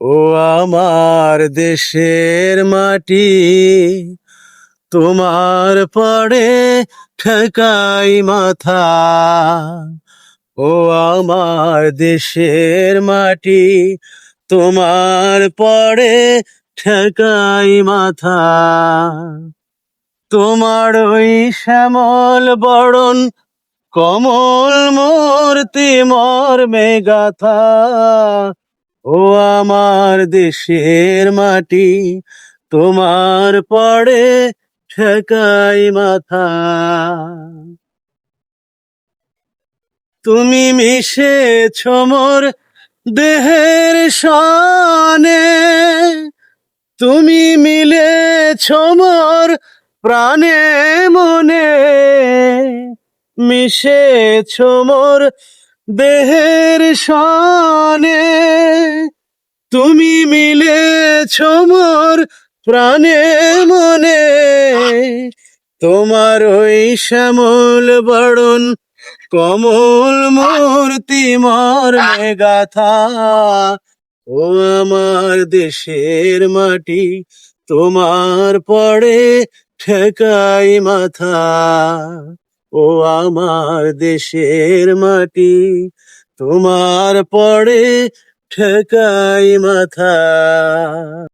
ও আমার দেশের মাটি, তোমার পড়ে ঠেকাই মাথা। ও আমার দেশের মাটি, তোমার পড়ে ঠেকাই মাথা। তোমার ওই শ্যামল বরণ, কমল মূর্তি মর্মে গাথা। ও আমার দেশের মাটি, তোমার পড়ে ঠেকাই মাথা। তুমি মিশেছ মোর দেহের সনে, তুমি মিলেছ মোর প্রাণে মনে, মিশেছ মোর দেহের সনে তুমি মিলেছ মোর প্রাণে মনে। তোমার ওই শ্যামল বরণ, কমল মূর্তি মর্মে গাথা। ও আমার দেশের মাটি, তোমার পড়ে ঠেকাই মাথা। ও আমার দেশের মাটি তোমার পড়ে ঠেকাই মাথা।